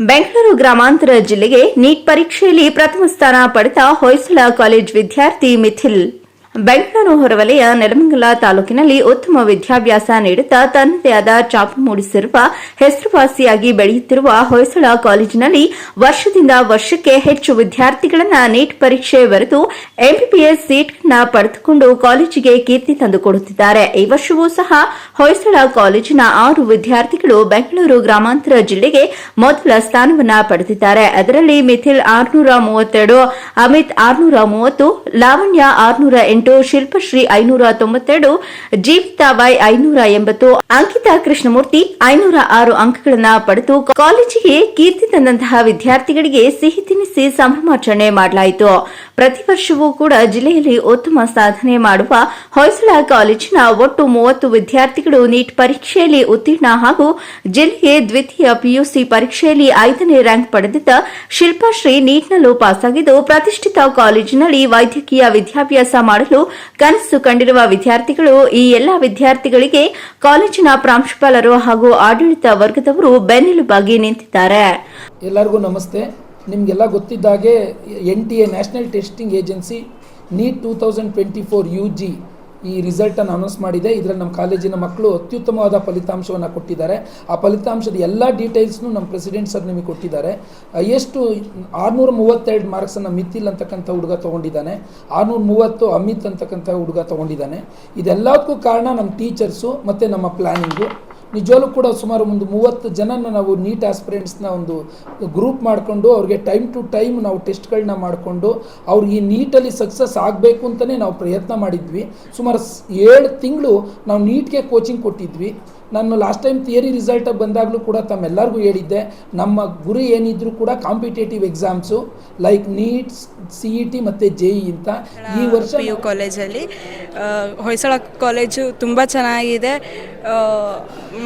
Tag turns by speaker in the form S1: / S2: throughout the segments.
S1: ಬೆಂಗಳೂರು ಗ್ರಾಮಾಂತರ ಜಿಲ್ಲೆಗೆ ನೀಟ್ ಪರೀಕ್ಷೆಯಲ್ಲಿ ಪ್ರಥಮ ಸ್ಥಾನ ಪಡೆದ ಹೊಯ್ಸಳ ಕಾಲೇಜ್ ವಿದ್ಯಾರ್ಥಿ ಮಿಥಿಲ್. ಬೆಂಗಳೂರು ಹೊರವಲಯ ನೆಲಮಂಗಲ ತಾಲೂಕಿನಲ್ಲಿ ಉತ್ತಮ ವಿದ್ಯಾಭ್ಯಾಸ ನೀಡುತ್ತಾ ತನ್ನದೇ ಆದ ಛಾಪು ಮೂಡಿಸಿರುವ ಹೆಸರುವಾಸಿಯಾಗಿ ಬೆಳೆಯುತ್ತಿರುವ ಹೊಯ್ಸಳ ಕಾಲೇಜಿನಲ್ಲಿ ವರ್ಷದಿಂದ ವರ್ಷಕ್ಕೆ ಹೆಚ್ಚು ವಿದ್ಯಾರ್ಥಿಗಳನ್ನ ನೀಟ್ ಪರೀಕ್ಷೆ ಬರೆದು ಎಂಬಿಬಿಎಸ್ ಸೀಟ್ಗಳನ್ನು ಪಡೆದುಕೊಂಡು ಕಾಲೇಜಿಗೆ ಕೀರ್ತಿ ತಂದುಕೊಡುತ್ತಿದ್ದಾರೆ ಈ ವರ್ಷವೂ ಸಹ ಹೊಯ್ಸಳ ಕಾಲೇಜಿನ ಆರು ವಿದ್ಯಾರ್ಥಿಗಳು ಬೆಂಗಳೂರು ಗ್ರಾಮಾಂತರ ಜಿಲ್ಲೆಗೆ ಮೊದಲ ಸ್ಥಾನವನ್ನ ಪಡೆದಿದ್ದಾರೆ. ಅದರಲ್ಲಿ ಮಿಥಿಲ್ ಆರ್ನೂರ ಮೂವತ್ತೆರಡು, ಅಮಿತ್ ಆರ್ನೂರ ಮೂವತ್ತು, ಲಾವಣ್ಯ ಆರ್ನೂರ ಎಂಟು ಶಿಲ್ಪಶ್ರೀ ಐನೂರ ತೊಂಬತ್ತೆರಡು ಜೀವಿತಾಬಾಯ್ ಐನೂರ ಎಂಬತ್ತು, ಅಂಕಿತಾ ಕೃಷ್ಣಮೂರ್ತಿ ಐನೂರ ಆರು ಅಂಕಗಳನ್ನು ಪಡೆದು ಕಾಲೇಜಿಗೆ ಕೀರ್ತಿ ತಂದಂತಹ ವಿದ್ಯಾರ್ಥಿಗಳಿಗೆ ಸಿಹಿ ತಿನ್ನಿಸಿ ಸಂಭ್ರಮಾಚರಣೆ ಮಾಡಲಾಯಿತು. ಪ್ರತಿ ವರ್ಷವೂ ಕೂಡ ಜಿಲ್ಲೆಯಲ್ಲಿ ಉತ್ತಮ ಸಾಧನೆ ಮಾಡುವ ಹೊಯ್ಸಳ ಕಾಲೇಜಿನ ಒಟ್ಟು ಮೂವತ್ತು ವಿದ್ಯಾರ್ಥಿಗಳು ನೀಟ್ ಪರೀಕ್ಷೆಯಲ್ಲಿ ಉತ್ತೀರ್ಣ ಹಾಗೂ ಜಿಲ್ಲೆಗೆ ದ್ವಿತೀಯ ಪಿಯುಸಿ ಪರೀಕ್ಷೆಯಲ್ಲಿ ಐದನೇ ರ್ಯಾಂಕ್ ಪಡೆದಿದ್ದ ಶಿಲ್ಪಾಶ್ರೀ ನೀಟ್ನಲ್ಲೂ ಪಾಸಾಗಿದ್ದು, ಪ್ರತಿಷ್ಠಿತ ಕಾಲೇಜಿನಲ್ಲಿ ವೈದ್ಯಕೀಯ ವಿದ್ಯಾಭ್ಯಾಸ ಮಾಡಲು ಕನಸು ಕಂಡಿರುವ ವಿದ್ಯಾರ್ಥಿಗಳು ಈ ಎಲ್ಲ ವಿದ್ಯಾರ್ಥಿಗಳಿಗೆ ಕಾಲೇಜಿನ ಪ್ರಾಂಶುಪಾಲರು ಹಾಗೂ ಆಡಳಿತ ವರ್ಗದವರು ಬೆನ್ನೆಲುಬಾಗಿ ನಿಂತಿದ್ದಾರೆ.
S2: ಎಲ್ಲರಿಗೂ ನಮಸ್ತೆ. ನಿಮಗೆಲ್ಲ ಗೊತ್ತಿದ್ದಾಗೆ N T A national testing agency NEET two thousand twenty four U G ಈ ರಿಸಲ್ಟನ್ನು ಅನೌನ್ಸ್ ಮಾಡಿದೆ. ಇದರಲ್ಲಿ ನಮ್ಮ ಕಾಲೇಜಿನ ಮಕ್ಕಳು ಅತ್ಯುತ್ತಮವಾದ ಫಲಿತಾಂಶವನ್ನು ಕೊಟ್ಟಿದ್ದಾರೆ. ಆ ಫಲಿತಾಂಶದ ಎಲ್ಲ ಡೀಟೇಲ್ಸ್ನು ನಮ್ಮ ಪ್ರೆಸಿಡೆಂಟ್ ಸರ್ ನಿಮಗೆ ಕೊಟ್ಟಿದ್ದಾರೆ. ಎಷ್ಟು ಆರುನೂರ ಮೂವತ್ತೆರಡು ಮಾರ್ಕ್ಸನ್ನು ಮಿಥಿಲ್ ಅಂತಕ್ಕಂಥ ಹುಡುಗ ತೊಗೊಂಡಿದ್ದಾನೆ. ಆರುನೂರ ಮೂವತ್ತು ಅಮಿತ್ ಅಂತಕ್ಕಂಥ ಹುಡುಗ ತೊಗೊಂಡಿದ್ದಾನೆ. ಇದೆಲ್ಲದಕ್ಕೂ ಕಾರಣ ನಮ್ಮ ಟೀಚರ್ಸು ಮತ್ತು ನಮ್ಮ ಪ್ಲ್ಯಾನಿಂಗು ನಿಜವಾಗ್ಲೂ ಕೂಡ ಸುಮಾರು ಒಂದು ಮೂವತ್ತು ಜನನ ನಾವು ನೀಟ್ ಆಸ್ಪಿರೆಂಟ್ಸ್ನ ಒಂದು ಗ್ರೂಪ್ ಮಾಡಿಕೊಂಡು ಅವ್ರಿಗೆ ಟೈಮ್ ಟು ಟೈಮ್ ನಾವು ಟೆಸ್ಟ್ಗಳನ್ನ ಮಾಡಿಕೊಂಡು ಅವ್ರಿಗೆ ಈ ನೀಟಲ್ಲಿ ಸಕ್ಸಸ್ ಆಗಬೇಕು ಅಂತಲೇ ನಾವು ಪ್ರಯತ್ನ ಮಾಡಿದ್ವಿ. ಸುಮಾರು ಏಳು ತಿಂಗಳು ನಾವು ನೀಟ್ಗೆ ಕೋಚಿಂಗ್ ಕೊಟ್ಟಿದ್ವಿ. ನಾನು ಲಾಸ್ಟ್ ಟೈಮ್ ಥಿಯರಿ ರಿಸಲ್ಟ್ ಬಂದಾಗಲೂ ಕೂಡ ತಮ್ಮೆಲ್ಲರಿಗೂ ಹೇಳಿದ್ದೆ. ನಮ್ಮ ಗುರಿ ಏನಿದ್ರು ಕೂಡ competitive exams like NEET C E T ಮತ್ತು ಜೆ ಇ ಅಂತ. ಈ ವರ್ಷ
S3: ಯು ಕಾಲೇಜಲ್ಲಿ ಹೊಯ್ಸಳ ಕಾಲೇಜು ತುಂಬ ಚೆನ್ನಾಗಿದೆ.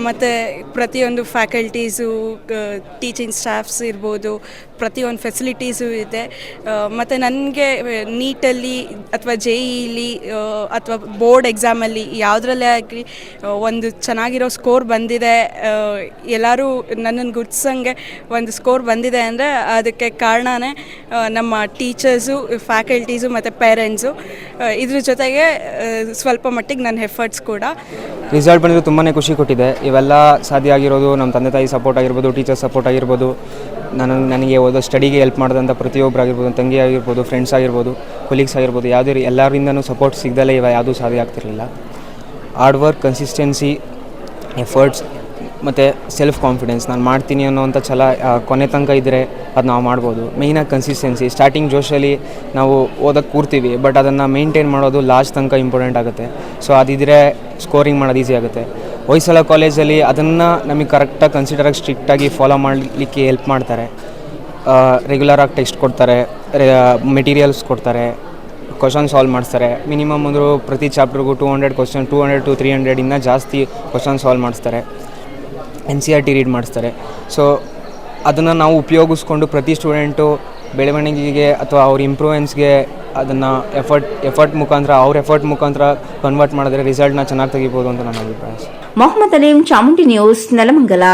S3: ಮತ್ತು ಪ್ರತಿಯೊಂದು ಫ್ಯಾಕಲ್ಟೀಸು ಟೀಚಿಂಗ್ ಸ್ಟಾಫ್ಸ್ ಇರ್ಬೋದು, ಪ್ರತಿಯೊಂದು ಫೆಸಿಲಿಟೀಸು ಇದೆ. ಮತ್ತು ನನಗೆ ನೀಟಲ್ಲಿ ಅಥವಾ ಜೆ ಇಲಿ ಅಥವಾ ಬೋರ್ಡ್ ಎಕ್ಸಾಮಲ್ಲಿ ಯಾವುದ್ರಲ್ಲೇ ಆಗಲಿ ಒಂದು ಚೆನ್ನಾಗಿರೋ ಸ್ಕೋರ್ ಬಂದಿದೆ ಎಲ್ಲರೂ ನನ್ನನ್ನು ಗುರ್ತಿಸಂಗೆ ಒಂದು ಸ್ಕೋರ್ ಬಂದಿದೆ ಅಂದರೆ ಅದಕ್ಕೆ ಕಾರಣನೇ ನಮ್ಮ ಟೀಚರ್ಸು ಫ್ಯಾಕಲ್ಟೀಸು ಮತ್ತು ಪೇರೆಂಟ್ಸು ಇದ್ರ ಜೊತೆಗೆ ಸ್ವಲ್ಪ ಮಟ್ಟಿಗೆ ನನ್ನ ಎಫರ್ಟ್ಸ್ ಕೂಡ.
S4: ರಿಸಲ್ಟ್ ಬಂದಿದ್ದು ತುಂಬಾ ಖುಷಿ ಕೊಟ್ಟಿದೆ. ಇವೆಲ್ಲ ಸಾಧ್ಯ ಆಗಿರೋದು ನಮ್ಮ ತಂದೆ ತಾಯಿ ಸಪೋರ್ಟ್ ಆಗಿರ್ಬೋದು ಟೀಚರ್ ಸಪೋರ್ಟ್ ಆಗಿರ್ಬೋದು. ನಾನು, ನನಗೆ ಓದೋ ಸ್ಟಡಿಗೆ ಹೆಲ್ಪ್ ಮಾಡಿದಂಥ ಪ್ರತಿಯೊಬ್ಬರು ಆಗಿರ್ಬೋದು, ತಂಗಿ ಆಗಿರ್ಬೋದು ಫ್ರೆಂಡ್ಸ್ ಆಗಿರ್ಬೋದು ಕೊಲೀಗ್ಸ್ ಆಗಿರ್ಬೋದು, ಯಾವುದೇ ಎಲ್ಲರಿಂದನೂ ಸಪೋರ್ಟ್ ಸಿಗ್ದಲೇ ಇವ, ಯಾವುದೂ ಸಾಧ್ಯ ಆಗ್ತಿರಲಿಲ್ಲ. ಹಾರ್ಡ್ ವರ್ಕ್ ಕನ್ಸಿಸ್ಟೆನ್ಸಿ ಎಫರ್ಟ್ಸ್ ಮತ್ತು ಸೆಲ್ಫ್ ಕಾನ್ಫಿಡೆನ್ಸ್ ನಾನು ಮಾಡ್ತೀನಿ ಅನ್ನೋವಂಥ ಛಲ ಕೊನೆ ತನಕ ಇದ್ದರೆ ಅದು ನಾವು ಮಾಡ್ಬೋದು. ಮೇಯ್ನಾಗಿ ಕನ್ಸಿಸ್ಟೆನ್ಸಿ ಸ್ಟಾರ್ಟಿಂಗ್ ಜೋಶಲ್ಲಿ ನಾವು ಓದಕ್ಕೆ ಕೂರ್ತೀವಿ ಬಟ್ ಅದನ್ನು ಮೇಂಟೈನ್ ಮಾಡೋದು ಲಾಸ್ಟ್ ತನಕ ಇಂಪಾರ್ಟೆಂಟ್ ಆಗುತ್ತೆ. ಸೊ ಅದಿದ್ರೆ ಸ್ಕೋರಿಂಗ್ ಮಾಡೋದು ಈಸಿ ಆಗುತ್ತೆ. ಹೊಯ್ಸಳ ಕಾಲೇಜಲ್ಲಿ ಅದನ್ನು ನಮಗೆ ಕರೆಕ್ಟಾಗಿ ಕನ್ಸಿಡರಾಗಿ ಸ್ಟ್ರಿಕ್ಟಾಗಿ ಫಾಲೋ ಮಾಡಲಿಕ್ಕೆ ಹೆಲ್ಪ್ ಮಾಡ್ತಾರೆ. ರೆಗ್ಯುಲರಾಗಿ ಟೆಕ್ಸ್ಟ್ ಕೊಡ್ತಾರೆ ಮೆಟೀರಿಯಲ್ಸ್ ಕೊಡ್ತಾರೆ ಕ್ವಶನ್ ಸಾಲ್ವ್ ಮಾಡಿಸ್ತಾರೆ. ಮಿನಿಮಮ್ ಅಂದರೂ ಪ್ರತಿ ಚಾಪ್ಟರ್ಗೂ two hundred question two hundred to three ಹಂಡ್ರೆಡಿಂದ ಜಾಸ್ತಿ ಕ್ವಶನ್ ಸಾಲ್ವ್ ಮಾಡಿಸ್ತಾರೆ. N C R T read ಮಾಡಿಸ್ತಾರೆ. ಸೊ ಅದನ್ನು ನಾವು ಉಪಯೋಗಿಸ್ಕೊಂಡು ಪ್ರತಿ ಸ್ಟೂಡೆಂಟು ಬೆಳವಣಿಗೆಗೆ ಅಥವಾ ಅವ್ರ ಇಂಪ್ರೂವೆನ್ಸ್ಗೆ ಅದನ್ನು ಎಫರ್ಟ್ ಎಫರ್ಟ್ ಮುಖಾಂತರ, ಅವ್ರ ಎಫರ್ಟ್ ಮುಖಾಂತರ ಕನ್ವರ್ಟ್ ಮಾಡಿದ್ರೆ ರಿಸಲ್ಟ್ನ ಚೆನ್ನಾಗಿ ತೆಗಿಬೋದು ಅಂತ ನನ್ನ ಅಭಿಪ್ರಾಯ
S1: ಮೊಹಮ್ಮದ್ ಅಲೀಂ ಚಾಮುಂಡಿ ನ್ಯೂಸ್ ನೆಲಮಂಗಲ.